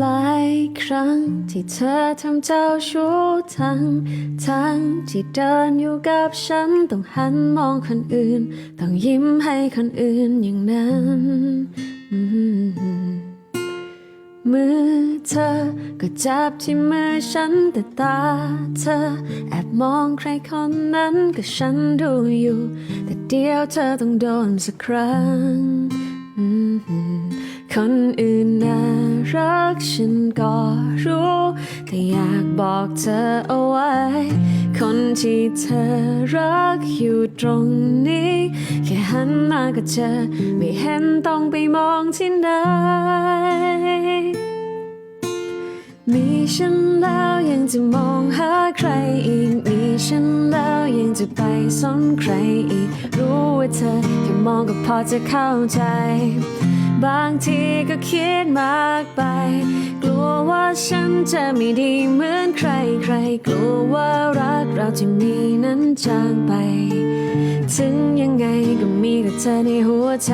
หลายครั้งที่เธอทำเจ้าชู้ทั้งทั้งที่เดินอยู่กับฉัน ต้องหันมองคนอื่น ต้องยิ้มให้คนอื่นอย่างนั้น มือเธอก็จับที่มือฉันแต่ตาเธอ แอบมองใครคนนั้นก็ฉันดูอยู่ แต่เดียวเธอต้องโดนสักครั้ง คนอื่นน่ารักฉันก็รู้ แต่อยากบอกเธอเอาไว้ คนที่เธอรักอยู่ตรงนี้ แค่หันมาก็เจอ ไม่เห็นต้องไปมองที่ไหน มีฉันแล้วยังจะมองหาใครอีกมี ฉันแล้วยังจะไปสนใครอีก รู้ว่าเธอแค่มองก็พอจะเข้าใจ บางทีก็คิดมากไป กลัวว่าฉันจะไม่ดีเหมือนใครใคร กลัวว่ารักเราที่มีนั้นจางไป ถึงยังไงก็มีแต่เธอในหัวใจ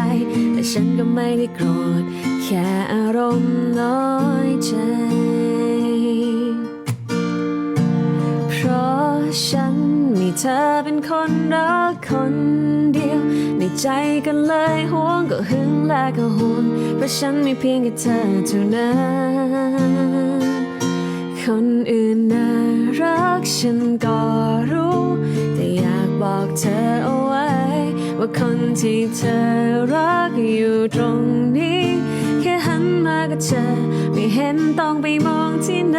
แต่ฉันก็ไม่ได้โกรธ แค่อารมณ์น้อยใจ เธอเป็นคนรักคนเดียว ในใจก็เลยห่วงก็หึงและก็ห่วงเพราะฉันมีเพียงแค่เธอเท่านั้น คนอื่นน่ารักฉันก็รู้ แต่อยากบอกเธอเอาไว้ ว่าคนที่เธอรักอยู่ตรงนี้ แค่หันมาก็เจอไม่เห็นต้องไปมองที่ไหน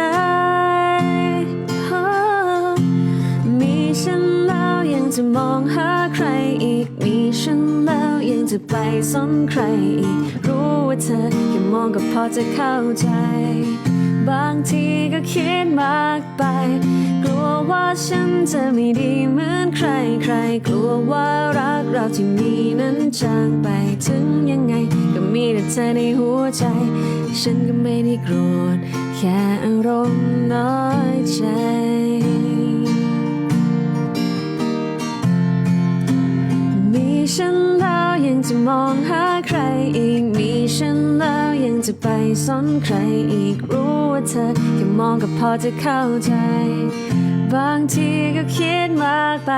จะมองหาใครอีก มีฉันแล้วยังจะไปสนใครอีก รู้ว่าเธอแค่มองก็พอจะเข้าใจ บางทีก็คิดมากไป กลัวว่าฉันจะไม่ดีเหมือนใครใคร กลัวว่ารักเราที่มีนั้นจางไปถึงยังไง ก็มีแต่เธอในหัวใจ ฉันก็ไม่ได้โกรธแค่อารมณ์น้อยใจ ฉันแล้วยังจะมองหาใครอีก มีฉันแล้วยังจะไปสนใครอีก รู้ว่าเธอแค่มองก็พอจะเข้าใจ บางทีก็คิดมากไป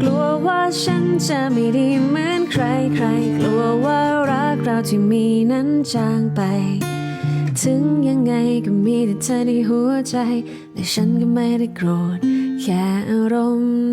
กลัวว่าฉันจะไม่ดีเหมือนใครใคร กลัวว่ารักเราที่มีนั้นจางไป ถึงยังไงก็มีแต่เธอในหัวใจ และฉันก็ไม่ได้โกรธ แค่อารมณ์